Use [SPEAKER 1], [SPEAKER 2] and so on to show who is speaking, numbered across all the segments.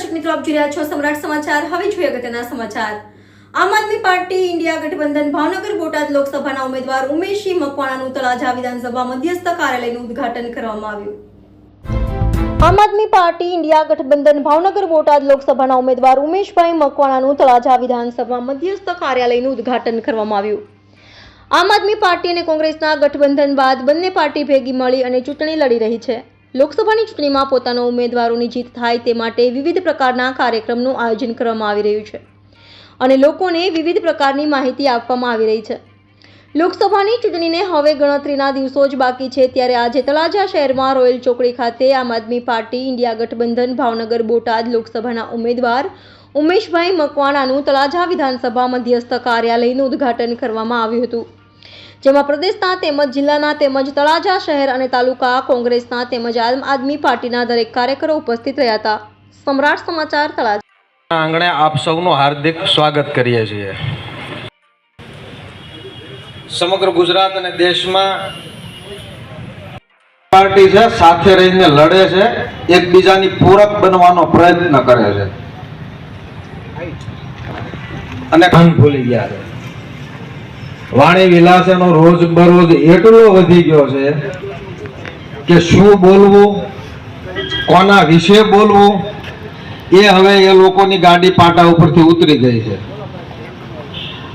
[SPEAKER 1] દર્શક મિત્રો, આપ જોઈ રહ્યા છો સમ્રાટ સમાચાર. હવે જોઈએ અગત્યના સમાચાર. આમ આદમી પાર્ટી ઇન્ડિયા ગઠબંધન ભાવનગર બોટાદ લોકસભાના ઉમેદવાર ઉમેશસિંહ મકવાણાનું તળાજા વિધાનસભા મધ્યસ્થ કાર્યાલયનું ઉદઘાટન કરવામાં આવ્યું. આમ આદમી પાર્ટી ઇન્ડિયા ગઠબંધન ભાવનગર બોટાદ લોકસભાના ઉમેદવાર ઉમેશભાઈ મકવાણાનું તળાજા વિધાનસભા મધ્યસ્થ કાર્યાલયનું ઉદ્ઘાટન કરવામાં આવ્યું. આમ આદમી પાર્ટી અને કોંગ્રેસના ગઠબંધન બાદ બંને પાર્ટી ભેગી મળી અને ચૂંટણી લડી રહી છે. લોકસભાની ચૂંટણીમાં પોતાના ઉમેદવારોની જીત થાય તે માટે વિવિધ પ્રકારના કાર્યક્રમનું આયોજન કરવામાં આવી રહ્યું છે અને લોકોને વિવિધ પ્રકારની માહિતી આપવામાં આવી રહી છે. લોકસભાની ચૂંટણીને હવે ગણતરીના દિવસો જ બાકી છે ત્યારે આજે તળાજા શહેરમાં રોયલ ચોકડી ખાતે આમ આદમી પાર્ટી, ઇન્ડિયા ગઠબંધન, ભાવનગર, બોટાદ લોકસભાના ઉમેદવાર ઉમેશભાઈ મકવાણાનું તળાજા વિધાનસભા મધ્યસ્થ કાર્યાલયનું ઉદ્ઘાટન કરવામાં આવ્યું હતું. જેમાં પ્રદેશના તેમજ જિલ્લાના તેમજ તળાજા શહેર અને તાલુકા કોંગ્રેસના તેમજ આમ આદમી પાર્ટીના દરેક કાર્યકરો ઉપસ્થિત રહ્યા હતા. સમ્રાટ સમાચાર તળાજા.
[SPEAKER 2] આંગણે આપ સૌનું હાર્દિક સ્વાગત કરીએ છીએ. સમગ્ર ગુજરાત અને દેશમાં પાર્ટી છે સાથે રહીને લડે છે એકબીજાની પૂરક બનવાનો પ્રયત્ન કરે છે. અને ભૂલી ગયા છે. વાણી વિલાસ એનો રોજ બરોજ એટલો વધી ગયો છે કે શું બોલવું, કોના વિશે બોલવું, એ હવે એ લોકોની ગાડી પાટા ઉપરથી ઉતરી ગઈ છે.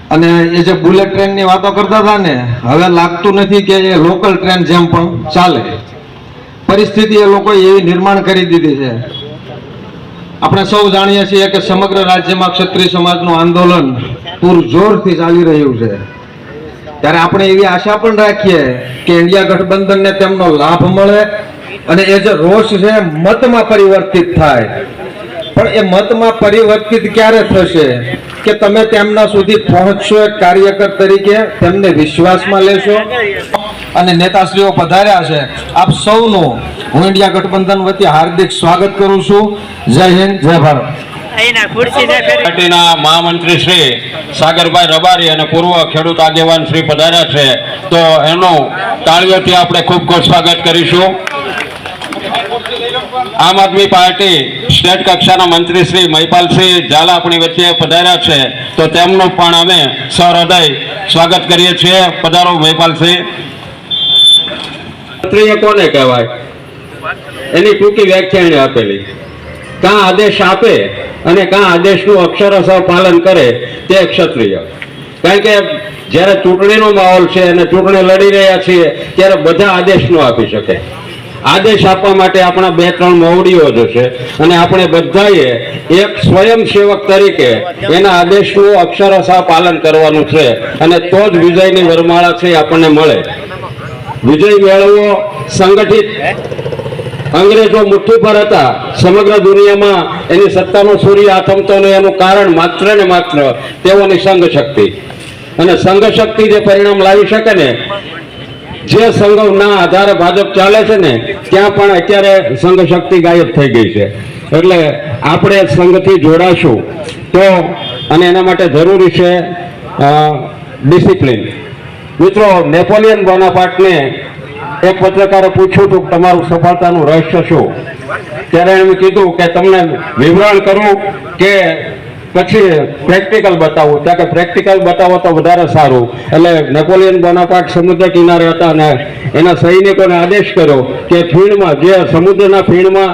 [SPEAKER 2] અને એ જે બુલેટ ટ્રેનની વાતો કરતા હતા ને, હવે લાગતું નથી કે એ લોકલ ટ્રેન જેમ પણ ચાલે. પરિસ્થિતિ એ લોકોએ એવી નિર્માણ કરી દીધી છે. આપણે સૌ જાણીએ છીએ કે સમગ્ર રાજ્યમાં ક્ષત્રિય સમાજનું આંદોલન પૂરજોરથી ચાલી રહ્યું છે. ત્યારે આપણે એવી આશા પણ રાખીએ કે ઇન્ડિયા ગઠબંધનને તેમનો લાભ મળે અને એ જે રોષ છે મતમાં પરિવર્તિત થાય. પણ એ મતમાં પરિવર્તિત ક્યારે થશે કે તમે તેમના સુધી પહોંચશો એક કાર્યકર તરીકે તેમને વિશ્વાસમાં લેશો? અને નેતાશ્રીઓ પધાર્યા છે. આપ સૌનું હું ઇન્ડિયા ગઠબંધન વતી હાર્દિક સ્વાગત કરું છું. જય હિન્દ, જય ભારત.
[SPEAKER 3] અહીંના ખુરશી ને
[SPEAKER 4] પાર્ટીના મહામંત્રી શ્રી સાગરભાઈ રબારી અને પૂર્વ ખેડૂત આગેવાન શ્રી પધાર્યા છે. તો એનું તાળીઓથી આપણે ખૂબ ખૂબ સ્વાગત કરીશું. આમ આદમી પાર્ટી સ્ટેટ કક્ષાના મંત્રી શ્રી મહિપાલસિંહ ઝાલા આપણી વચ્ચે પધાર્યા છે. તો તેમનું પણ અમે સહૃદય સ્વાગત કરીએ છીએ. પધારો મહિપાલસિંહ.
[SPEAKER 5] ક્ષત્રિય કોને કહેવાય? એની ટૂંકી વ્યાખ્યા આપેલી. કાં આદેશ આપે અને કાં આદેશનું અક્ષરશ પાલન કરે તે ક્ષત્રિય. કારણ કે જ્યારે ચૂંટણીનો માહોલ છે અને ચૂંટણી લડી રહ્યા છીએ, ત્યારે બધા આદેશ ન આપી શકે. આદેશ આપવા માટે આપણા બે ત્રણ મોવડીઓ જોશે અને આપણે બધાએ એક સ્વયંસેવક તરીકે એના આદેશનું અક્ષરશા પાલન કરવાનું છે અને તો જ વિજયની વરમાળા છે આપણને મળે. વિજય મેળવવો સંગઠિત અંગ્રેજો મુઠ્ઠી પર હતા. સમગ્ર દુનિયામાં એની સત્તાનો સૂર્ય આથમતો ને એનું કારણ માત્ર ને માત્ર તેઓની સંઘ શક્તિ અને સંઘ શક્તિ જે પરિણામ લાવી શકે ને, જે સંઘના આધારે ભાજપ ચાલે છે ને, ત્યાં પણ અત્યારે સંઘ શક્તિ ગાયબ થઈ ગઈ છે. એટલે આપણે સંઘથી જોડાશું તો, અને એના માટે જરૂરી છે ડિસિપ્લિન. મિત્રો, નેપોલિયન બોનાપાર્ટને એક પત્રકારે પૂછ્યું હતું તમારું સફળતાનું રહસ્ય શું? ત્યારે એમ કીધું કે તમને વિવરણ કરું કે પછી પ્રેક્ટિકલ બતાવું. ત્યાં કે પ્રેક્ટિકલ બતાવો તો વધારે સારું. એટલે નેપોલિયન બોનાપાટ સમુદ્ર કિનારે હતા અને એના સૈનિકોને આદેશ કર્યો કે ફીણમાં જે સમુદ્રના ફીણમાં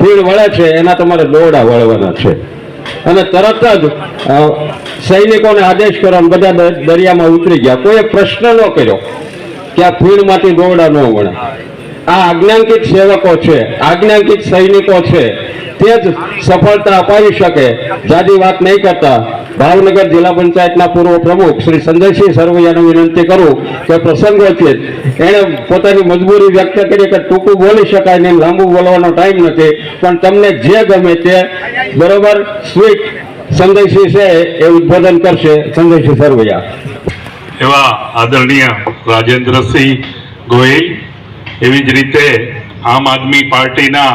[SPEAKER 5] ફીણ વળે છે, એના તમારે દોરડા વળવાના છે. અને તરત જ સૈનિકોને આદેશ કર્યો બધા દરિયામાં ઉતરી ગયા. કોઈ પ્રશ્ન ન કર્યો. કે આ ફીણમાંથી દોરડા ન વળે. આ આજ્ઞાંકિત સેવકો છે, આજ્ઞાંકિત સૈનિકો છે. તે જ સફળતા અપાવી શકે. જાદી વાત નહીં કરતા. ભાવનગર જિલ્લા પંચાયતના પૂર્વ પ્રમુખ શ્રી સંજયસિંહ સરવૈયાને વિનંતી કરું કે પ્રસંગોચિત એણે પોતાની મજબૂરી વ્યક્ત કરી કે ટૂંકું બોલી શકાય નહીં, લાંબુ બોલવાનો ટાઈમ નથી. પણ તમને જે ગમે તે બરોબર સ્વીટ સંજયસિંહ છે એ ઉદ્બોધન કરશે. સંજયસિંહ સરવૈયા.
[SPEAKER 6] એવા આદરણીય રાજેન્દ્રસિંહ ગોહિલ, એવી જ રીતે આમ આદમી પાર્ટીના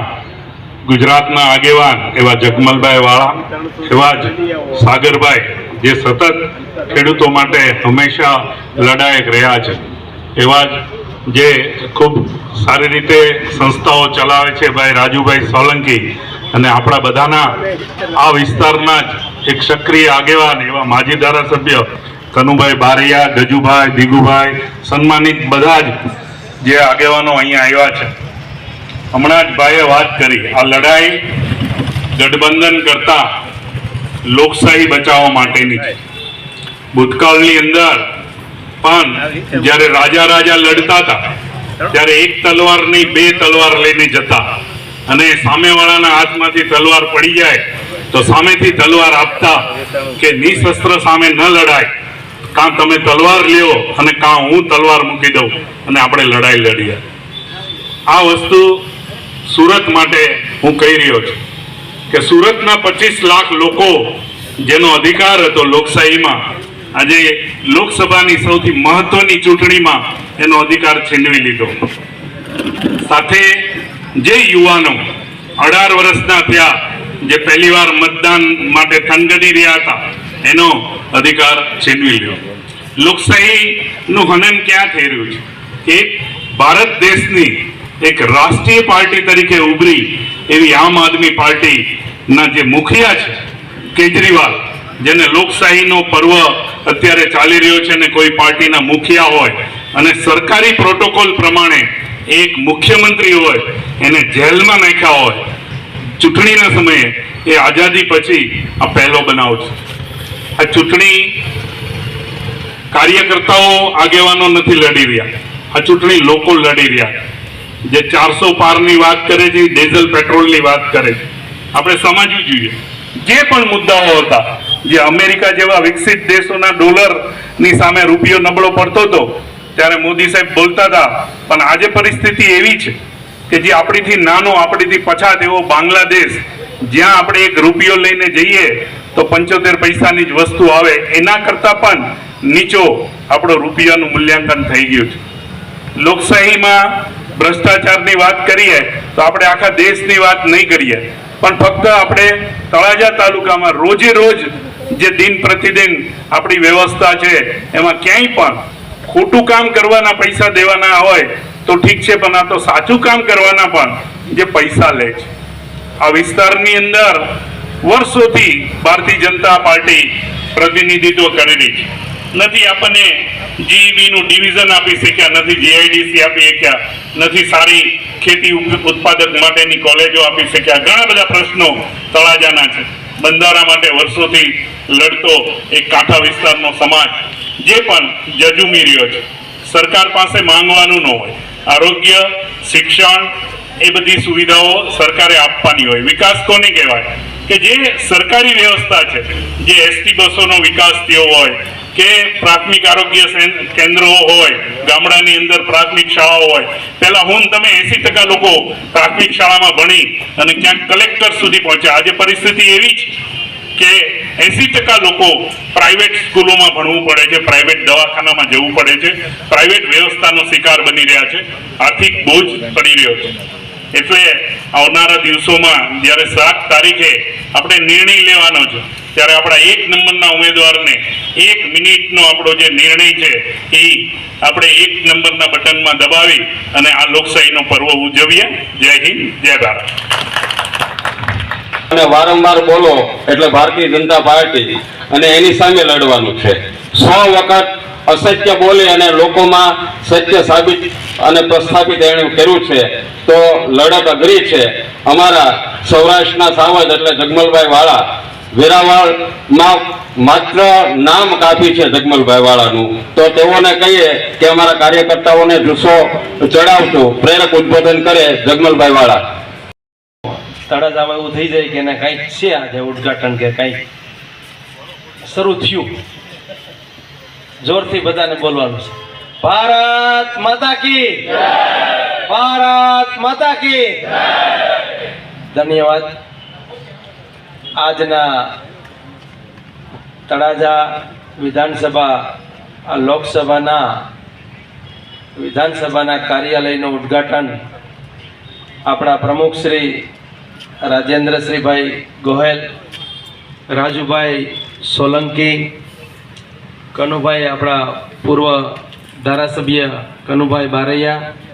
[SPEAKER 6] ગુજરાતના આગેવાન એવા જગમલભાઈ વાળા, એવા જ સાગરભાઈ, જે સતત ખેડૂતો માટે હંમેશા લડાયક રહ્યા છે. એવા જ જે ખૂબ સારી રીતે સંસ્થાઓ ચલાવે છે ભાઈ રાજુભાઈ સોલંકી અને આપણા બધાના આ વિસ્તારના જ એક સક્રિય આગેવાન એવા માજી ધારાસભ્ય કનુભાઈ બારૈયા, ગજુભાઈ, ભીગુભાઈ, સન્માનિત બધા જ જે આગેવાનો અહીંયા આવ્યા છે. હમણાં જ ભાઈએ વાત કરી, આ લડાઈ ગઠબંધન કરતા લોકશાહી બચાવવા માટેની છે. ભૂતકાળની અંદર પણ જ્યારે રાજા રાજા લડતા હતા, ત્યારે એક તલવાર નહીં બે તલવાર લઈને જતા. અને સામેવાળાના હાથમાંથી તલવાર પડી જાય, તો સામેથી તલવાર આપતા કે નિશસ્ત્ર સામે ન લડાય. કાં તમે તલવાર લ્યો અને કાં હું તલવાર મૂકી દઉં અને આપણે લડાઈ લડીએ. આ વસ્તુ સુરત માટે હું કહી રહ્યો છું કે સુરતના પચીસ લાખ લોકો જેનો અધિકાર હતો લોકશાહીમાં, આજે લોકસભાની સૌથી મહત્વની ચૂંટણીમાં એનો અધિકાર છીનવી લીધો. સાથે જે યુવાનો અઢાર વર્ષના થયા, જે પહેલીવાર મતદાન માટે થનગની રહ્યા હતા એનો અધિકાર છીનવી લ્યો. લોકશાહીનું હનન ક્યાં થઈ રહ્યું છે? એક ભારત દેશની એક રાષ્ટ્રીય પાર્ટી તરીકે ઉભરી એવી આમ આદમી પાર્ટીના જે મુખિયા છે, કેજરીવાલ, જેને લોકશાહીનો પર્વ અત્યારે ચાલી રહ્યો છે અને કોઈ પાર્ટીના મુખિયા હોય અને સરકારી પ્રોટોકોલ પ્રમાણે એક મુખ્યમંત્રી હોય, એને જેલમાં નાખ્યા હોય, ચૂંટણીના સમયે એ આઝાદી પછી આ પહેલો બનાવ છે. આ ચૂંટણી કાર્યકર્તાઓ આગેવાનો નથી લડી રહ્યા. આ ચૂંટણી લોકો લડી રહ્યા. જે ચારસો પારની વાત કરે છે ડીઝલ પેટ્રોલની વાત કરે છે. આપણે સમજવું જોઈએ. જે પણ મુદ્દાઓ હતા, જે અમેરિકા જેવા વિકસિત દેશોના ડોલરની સામે રૂપિયો નબળો પડતો હતો, ત્યારે મોદી સાહેબ બોલતા હતા, પણ આજે પરિસ્થિતિ એવી છે કે જે આપણીથી નાનો, આપણીથી પછાત એવો બાંગ્લાદેશ જ્યાં આપણે એક રૂપિયો લઈને જઈએ તો પંચોતેર પૈસાની જ વસ્તુ આવે. એના કરતાં પણ નીચો આપણો રૂપિયાનું મૂલ્યાંકન થઈ ગયું છે. લોકશાહીમાં ભ્રષ્ટાચારની વાત કરીએ તો આપણે આખા દેશની વાત નહીં કરીએ. પણ ફક્ત આપણે તળાજા તાલુકામાં રોજે રોજ જે દિન પ્રતિદિન આપણી વ્યવસ્થા છે, એમાં ક્યાંય પણ ખોટું કામ કરવાના પૈસા દેવાના હોય તો ઠીક છે, પણ આ તો સાચું કામ કરવાના પણ જે પૈસા લે છે. આ વિસ્તારની અંદર વર્ષોથી ભારતીય જનતા પાર્ટી પ્રતિનિધિત્વ કરેલી છે. નથી આપણને જીઈબીનું ડિવિઝન આપી શક્યા, નથી જીઆઈડીસી આપી શક્યા, નથી સારી ખેતી ઉત્પાદક માટેની કોલેજો આપી શક્યા. ઘણા બધા પ્રશ્નો તળાજાના છે. બંધારા માટે વર્ષોથી લડતો એક કાંઠા વિસ્તારનો સમાજ, જે પણ જજુમી રહ્યો છે. સરકાર પાસે માંગવાનું ન હોય. આરોગ્ય, શિક્ષણ એ બધી સુવિધાઓ સરકારે આપવાની હોય. વિકાસ કોને કહેવાય? કે જે સરકારી વ્યવસ્થા છે, જે એસટી બસોનો વિકાસ થયો હોય, કે પ્રાથમિક આરોગ્ય કેન્દ્રો હોય, ગામડાની અંદર પ્રાથમિક શાળાઓ હોય, પહેલા હું તમે એસી ટકા લોકો પ્રાથમિક શાળામાં ભણી અને ક્યાંક કલેક્ટર સુધી પહોંચ્યા. આજે પરિસ્થિતિ એવી જ કે એસી ટકા લોકો પ્રાઇવેટ સ્કૂલોમાં ભણવું પડે છે, પ્રાઇવેટ દવાખાનામાં જવું પડે છે, પ્રાઇવેટ વ્યવસ્થાનો શિકાર બની રહ્યા છે, આર્થિક બોજ પડી રહ્યો છે. એટલે આવનારા દિવસોમાં જ્યારે સાત તારીખે આપણે નિર્ણય લેવાનો છે, ત્યારે આપણા એક નંબરના ઉમેદવારને એક મિનિટનો આપણો જે નિર્ણય છે, એ આપણે એક નંબરના બટનમાં દબાવી અને આ લોકશાહીનો પર્વ ઉજવીએ. જય હિન્દ, જય ભારત.
[SPEAKER 5] અને વારંવાર બોલો, એટલે ભારતીય જનતા પાર્ટી અને એની સામે લડવાનું છે. સો વખત અસત્ય બોલી અને લોકોમાં સત્ય સાબિત અને પ્રસ્થાપિત એણે કર્યું છે, તો લડત અઘરી છે. અમારા સૌરાષ્ટ્રના સાવજ એટલે જગમલભાઈ વાળા, વેરાવાળમાં માત્ર નામ કાપી છે જગમલભાઈ વાળાનું. તો તેઓને કહીએ કે અમારા કાર્યકર્તાઓને જુસ્સો ચડાવતું પ્રેરક ઉદ્બોધન કરે જગમલભાઈ વાળા.
[SPEAKER 7] તળાજામાં એવું થઈ જાય કે એને કંઈક છે આજે ઉદઘાટન કે કંઈક શરૂ થયું. જોરથી બધાને બોલવાનું છે. ભારત માતા કી ભારત માતા કી ધન્યવાદ. આજના તળાજા વિધાનસભા લોકસભાના વિધાનસભાના કાર્યાલયનું ઉદ્ઘાટન આપણા પ્રમુખ શ્રી રાજેન્દ્રશ્રીભાઈ ગોહેલ, રાજુભાઈ સોલંકી કનુભાઈ આપણા પૂર્વ ધારાસભ્ય કનુભાઈ બારૈયા.